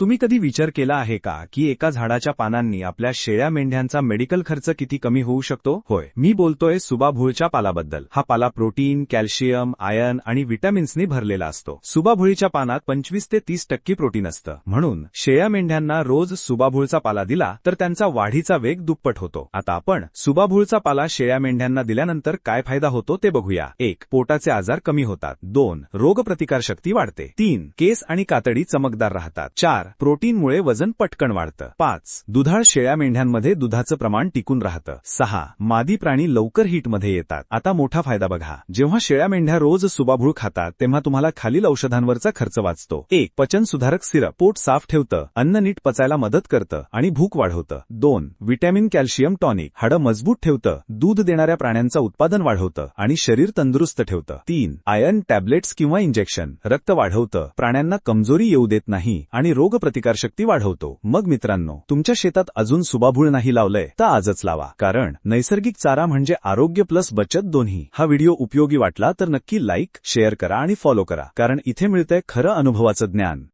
तुम्ही कधी विचार केला आहे का की एका झाडाच्या पानांनी आपल्या शेळ्या मेंढ्यांचा मेडिकल खर्च किती कमी होऊ शकतो? होय मी बोलतोय सुबाभुळच्या पालाबद्दल. हा पाला प्रोटीन कॅल्शियम आयर्न आणि व्हिटॅमिन्सनी भरलेला असतो. सुबाभुळीच्या पानात पंचवीस ते तीस टक्के प्रोटीन असतं. म्हणून शेळ्या मेंढ्यांना रोज सुबाभुळचा पाला दिला तर त्यांचा वाढीचा वेग दुप्पट होतो. आता आपण सुबाभुळचा पाला शेळ्या मेंढ्यांना दिल्यानंतर काय फायदा होतो ते बघूया. एक पोटाचे आजार कमी होतात. दोन रोगप्रतिकारशक्ती वाढते. तीन केस आणि कातडी चमकदार राहतात. चार प्रोटीनमुळे वजन पटकन वाढतं. पाच. दुधाळ शेळ्या मेंढ्यांमध्ये दुधाचं प्रमाण टिकून राहतं. सहा. मादी प्राणी लवकर हीटमध्ये येतात. आता मोठा फायदा बघा. जेव्हा शेळ्या मेंढ्या रोज सुबाभूळ खातात तेव्हा तुम्हाला खालील औषधांवरचा खर्च वाचतो. एक. पचन सुधारक सिरप. पोट साफ ठेवतं. अन्न नीट पचायला मदत करतं आणि भूक वाढवतं. दोन. Vitamin calcium tonic. हाडं मजबूत ठेवतं. दूध देणाऱ्या प्राण्यांचं उत्पादन वाढवतं आणि शरीर तंदुरुस्त ठेवतं. तीन. आयर्न टॅब्लेट्स किंवा इंजेक्शन. रक्त वाढवतं. प्राण्यांना कमजोरी येऊ देत नाही आणि रोग रोगप्रतिकारशक्ती वाढवतो. मग मित्रांनो तुमच्या शेतात अजून सुबाभूळ नाही लावलंय तर आजच लावा. कारण नैसर्गिक चारा म्हणजे आरोग्य प्लस बचत दोन्ही. हा व्हिडिओ उपयोगी वाटला तर नक्की लाईक शेअर करा आणि फॉलो करा. कारण इथे मिळतंय खरं अनुभवाचं ज्ञान.